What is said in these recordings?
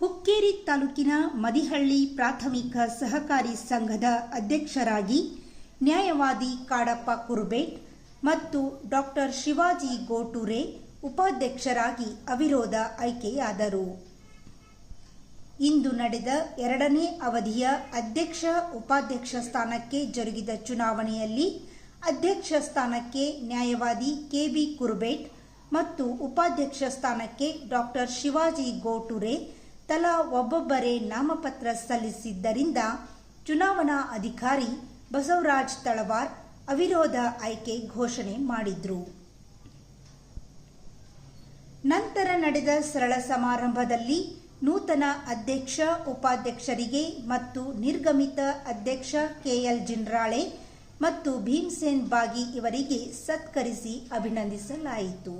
ಹುಕ್ಕೇರಿ ತಾಲೂಕಿನ ಮದಿಹಳ್ಳಿ ಪ್ರಾಥಮಿಕ ಸಹಕಾರಿ ಸಂಘದ ಅಧ್ಯಕ್ಷರಾಗಿ ನ್ಯಾಯವಾದಿ ಕಾಡಪ್ಪ ಕುರುಬೇಟ್ ಮತ್ತು ಡಾಕ್ಟರ್ ಶಿವಾಜಿ ಗೋಟೂರೆ ಉಪಾಧ್ಯಕ್ಷರಾಗಿ ಅವಿರೋಧ ಆಯ್ಕೆಯಾದರು. ಇಂದು ನಡೆದ ಎರಡನೇ ಅವಧಿಯ ಅಧ್ಯಕ್ಷ ಉಪಾಧ್ಯಕ್ಷ ಸ್ಥಾನಕ್ಕೆ ಜರುಗಿದ ಚುನಾವಣೆಯಲ್ಲಿ ಅಧ್ಯಕ್ಷ ಸ್ಥಾನಕ್ಕೆ ನ್ಯಾಯವಾದಿ ಕೆಬಿ ಕುರುಬೇಟ್ ಮತ್ತು ಉಪಾಧ್ಯಕ್ಷ ಸ್ಥಾನಕ್ಕೆ ಡಾಕ್ಟರ್ ಶಿವಾಜಿ ಗೋಟುರೆ ತಲಾ ಒಬ್ಬೊಬ್ಬರೇ ನಾಮಪತ್ರ ಸಲ್ಲಿಸಿದ್ದರಿಂದ ಚುನಾವಣಾ ಅಧಿಕಾರಿ ಬಸವರಾಜ್ ತಳವಾರ್ ಅವಿರೋಧ ಆಯ್ಕೆ ಘೋಷಣೆ ಮಾಡಿದ್ರು. ನಂತರ ನಡೆದ ಸರಳ ಸಮಾರಂಭದಲ್ಲಿ ನೂತನ ಅಧ್ಯಕ್ಷ, ಉಪಾಧ್ಯಕ್ಷರಿಗೆ ಮತ್ತು ನಿರ್ಗಮಿತ ಅಧ್ಯಕ್ಷ ಕೆಎಲ್ ಜಿನ್ರಾಳೆ ಮತ್ತು ಭೀಮ್ಸೇನ್ ಬಾಗಿ ಇವರಿಗೆ ಸತ್ಕರಿಸಿ ಅಭಿನಂದಿಸಲಾಯಿತು.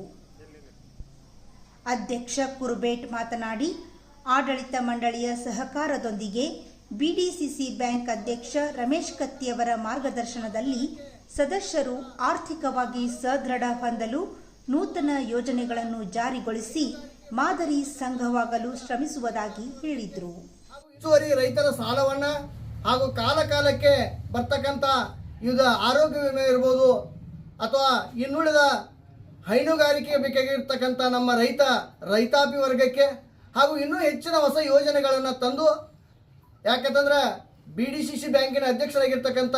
ಅಧ್ಯಕ್ಷ ಕುರುಬೇಟ್ ಮಾತನಾಡಿ ಆಡಳಿತ ಮಂಡಳಿಯ ಸಹಕಾರದೊಂದಿಗೆ ಬಿಡಿಸಿಸಿ ಬ್ಯಾಂಕ್ ಅಧ್ಯಕ್ಷ ರಮೇಶ್ ಕತ್ತಿಯವರ ಮಾರ್ಗದರ್ಶನದಲ್ಲಿ ಸದಸ್ಯರು ಆರ್ಥಿಕವಾಗಿ ಸದೃಢ ಹೊಂದಲು ನೂತನ ಯೋಜನೆಗಳನ್ನು ಜಾರಿಗೊಳಿಸಿ ಮಾದರಿ ಸಂಘವಾಗಲು ಶ್ರಮಿಸುವುದಾಗಿ ಹೇಳಿದರು. ಹೆಚ್ಚುವರಿ ರೈತರ ಸಾಲವನ್ನ ಹಾಗೂ ಕಾಲ ಕಾಲಕ್ಕೆ ಬರ್ತಕ್ಕಂಥ ಆರೋಗ್ಯ ವಿಮೆ ಇರ್ಬೋದು ಅಥವಾ ಇನ್ನುಳಿದ ಹೈನುಗಾರಿಕೆ ಬೇಕಾಗಿರ್ತಕ್ಕಂಥ ನಮ್ಮ ರೈತ, ರೈತಾಪಿ ವರ್ಗಕ್ಕೆ ಹಾಗೂ ಇನ್ನೂ ಹೆಚ್ಚಿನ ಹೊಸ ಯೋಜನೆಗಳನ್ನು ತಂದು ಯಾಕಂತಂದ್ರೆ ಬಿ ಡಿ ಸಿ ಸಿ ಬ್ಯಾಂಕಿನ ಅಧ್ಯಕ್ಷರಾಗಿರ್ತಕ್ಕಂಥ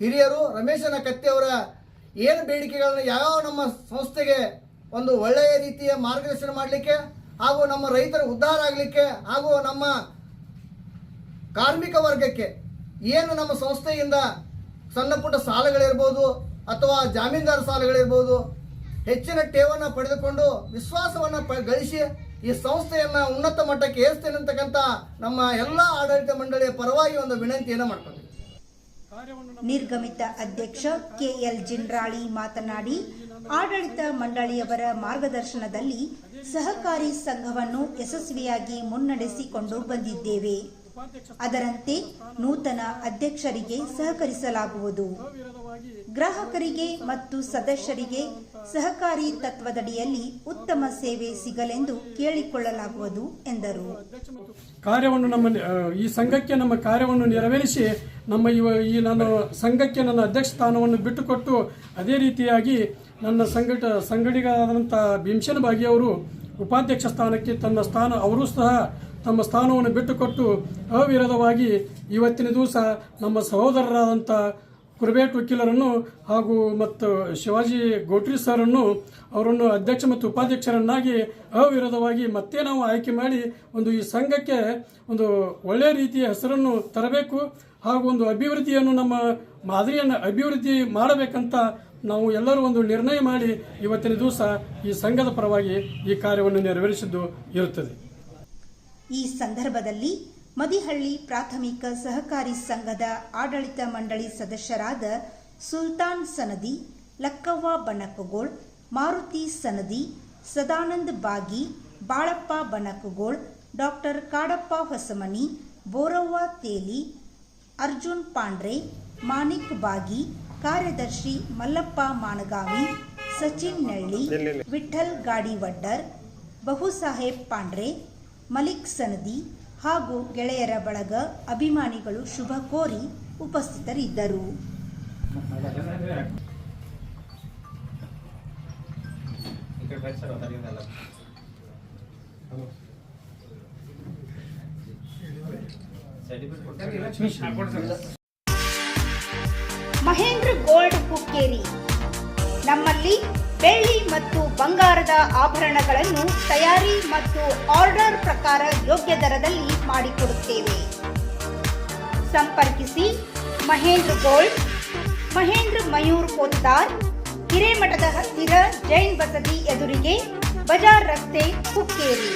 ಹಿರಿಯರು ರಮೇಶನ ಕತ್ತಿಯವರ ಏನು ಬೇಡಿಕೆಗಳನ್ನು ಯಾವ ನಮ್ಮ ಸಂಸ್ಥೆಗೆ ಒಂದು ಒಳ್ಳೆಯ ರೀತಿಯ ಮಾರ್ಗದರ್ಶನ ಮಾಡಲಿಕ್ಕೆ ಹಾಗೂ ನಮ್ಮ ರೈತರ ಉದ್ಧಾರ ಆಗಲಿಕ್ಕೆ ಹಾಗೂ ನಮ್ಮ ಕಾರ್ಮಿಕ ವರ್ಗಕ್ಕೆ ಏನು ನಮ್ಮ ಸಂಸ್ಥೆಯಿಂದ ಸಣ್ಣ ಪುಟ್ಟ ಸಾಲಗಳಿರ್ಬೋದು ಅಥವಾ ಜಾಮೀನ್ದಾರ ಸಾಲಗಳಿರ್ಬೋದು ಹೆಚ್ಚಿನ ಠೇವನ್ನು ಪಡೆದುಕೊಂಡು ವಿಶ್ವಾಸವನ್ನು ಗಳಿಸಿ ಈ ಸಂಸ್ಥೆಯನ್ನ ಉನ್ನತ ಮಟ್ಟಕ್ಕೆ ಏರಿಸ್ತೇನೆ ಅಂತಕ್ಕಂಥ ನಮ್ಮ ಎಲ್ಲ ಆಡಳಿತ ಮಂಡಳಿಯ ಪರವಾಗಿ ಒಂದು ವಿನಂತಿಯನ್ನು ಮಾಡ್ಕೊಂಡಿದ್ದೀವಿ ನಿರ್ಗಮಿತ ಅಧ್ಯಕ್ಷ ಕೆಎಲ್ ಜಿನ್ರಾಳಿ ಮಾತನಾಡಿ, ಆಡಳಿತ ಮಂಡಳಿಯವರ ಮಾರ್ಗದರ್ಶನದಲ್ಲಿ ಸಹಕಾರಿ ಸಂಘವನ್ನು ಯಶಸ್ವಿಯಾಗಿ ಮುನ್ನಡೆಸಿಕೊಂಡು ಬಂದಿದ್ದೇವೆ. ಅದರಂತೆ ನೂತನ ಅಧ್ಯಕ್ಷರಿಗೆ ಸಹಕರಿಸಲಾಗುವುದು. ಗ್ರಾಹಕರಿಗೆ ಮತ್ತು ಸದಸ್ಯರಿಗೆ ಸಹಕಾರಿ ತತ್ವದಡಿಯಲ್ಲಿ ಉತ್ತಮ ಸೇವೆ ಸಿಗಲೆಂದು ಕೇಳಿಕೊಳ್ಳಲಾಗುವುದು, ಎಂದರು. ಕಾರ್ಯವನ್ನು ನಮ್ಮ ಈ ಸಂಘಕ್ಕೆ ನಮ್ಮ ಕಾರ್ಯವನ್ನು ನೆರವೇರಿಸಿ ನಮ್ಮ ಈ ನಾನು ಸಂಘಕ್ಕೆ ನನ್ನ ಅಧ್ಯಕ್ಷ ಸ್ಥಾನವನ್ನು ಬಿಟ್ಟುಕೊಟ್ಟು ಅದೇ ರೀತಿಯಾಗಿ ನನ್ನ ಸಂಘಟ ಸಂಘಟಿಗರಾದಂಥ ಭೀಮಸೇನ ಭಾಗಿಯವರು ಉಪಾಧ್ಯಕ್ಷ ಸ್ಥಾನಕ್ಕೆ ತನ್ನ ಸ್ಥಾನ, ಅವರೂ ಸಹ ತಮ್ಮ ಸ್ಥಾನವನ್ನು ಬಿಟ್ಟುಕೊಟ್ಟು ಅವಿರೋಧವಾಗಿ ಇವತ್ತಿನ ದಿವಸ ನಮ್ಮ ಸಹೋದರರಾದಂಥ ಕುರ್ಬೇಟ್ ವಕೀಲರನ್ನು ಹಾಗೂ ಮತ್ತು ಶಿವಾಜಿ ಗೋಟ್ರಿ ಸರನ್ನು ಅವರನ್ನು ಅಧ್ಯಕ್ಷ ಮತ್ತು ಉಪಾಧ್ಯಕ್ಷರನ್ನಾಗಿ ಅವಿರೋಧವಾಗಿ ಮತ್ತೆ ನಾವು ಆಯ್ಕೆ ಮಾಡಿ ಒಂದು ಈ ಸಂಘಕ್ಕೆ ಒಂದು ಒಳ್ಳೆಯ ರೀತಿಯ ಹೆಸರನ್ನು ತರಬೇಕು ಹಾಗೂ ಒಂದು ಅಭಿವೃದ್ಧಿಯನ್ನು ನಮ್ಮ ಮಾದರಿಯನ್ನು ಅಭಿವೃದ್ಧಿ ಮಾಡಬೇಕಂತ ನಾವು ಎಲ್ಲರೂ ಒಂದು ನಿರ್ಣಯ ಮಾಡಿ ಇವತ್ತಿನ ದಿವಸ ಈ ಸಂಘದ ಪರವಾಗಿ ಈ ಕಾರ್ಯವನ್ನು ನೆರವೇರಿಸಿದ್ದು ಇರುತ್ತದೆ. ಈ ಸಂದರ್ಭದಲ್ಲಿ ಮದಿಹಳ್ಳಿ ಪ್ರಾಥಮಿಕ ಸಹಕಾರಿ ಸಂಘದ ಆಡಳಿತ ಮಂಡಳಿ ಸದಸ್ಯರಾದ ಸುಲ್ತಾನ್ ಸನದಿ ಲಕ್ಕವ್ವ ಬಣಕಗೋಳ್ ಮಾರುತಿ ಸನದಿ ಸದಾನಂದ್ ಬಾಗಿ ಬಾಳಪ್ಪ ಬಣಕಗೋಳ್ ಡಾಕ್ಟರ್ ಕಾಡಪ್ಪ ಹೊಸಮನಿ ಬೋರವ್ವ ತೇಲಿ ಅರ್ಜುನ್ ಪಾಂಡ್ರೆ ಮಾಣಿಕ್ ಬಾಗಿ ಕಾರ್ಯದರ್ಶಿ ಮಲ್ಲಪ್ಪ ಮಾನಗಾವಿ ಸಚಿನ್ ನಳ್ಳಿ ವಿಠಲ್ ಗಾಡಿವಡ್ಡರ್ ಬಹುಸಾಹೇಬ್ ಪಾಂಡ್ರೆ ಮಲಿಕ್ ಸನದಿ ಹಾಗೂ ಗೆಳೆಯರ ಬಳಗ ಅಭಿಮಾನಿಗಳು ಶುಭ ಕೋರಿ ಉಪಸ್ಥಿತರಿದ್ದರು. ಮಹೇಂದ್ರ ಗೋಲ್ಡ್ ಕುಕ್ಕೇರಿ. ನಮ್ಮಲ್ಲಿ ಬೆಳ್ಳಿ ಮತ್ತು ಬಂಗಾರದ ಆಭರಣಗಳನ್ನು ತಯಾರಿ ಮತ್ತು ಆರ್ಡರ್ ಪ್ರಕಾರ ಯೋಗ್ಯ ದರದಲ್ಲಿ ಮಾಡಿಕೊಡುತ್ತೇವೆ. ಸಂಪರ್ಕಿಸಿ ಮಹೇಂದ್ರ ಗೋಲ್ಡ್, ಮಹೇಂದ್ರ ಮಯೂರ್ ಪೋತ್ತಾರ್ ಹಿರೇಮಠದ ಹತ್ತಿರ ಜೈನ್ ಬಸದಿ ಎದುರಿಗೆ ಬಜಾರ್ ರಸ್ತೆ ಹುಕ್ಕೇರಿ.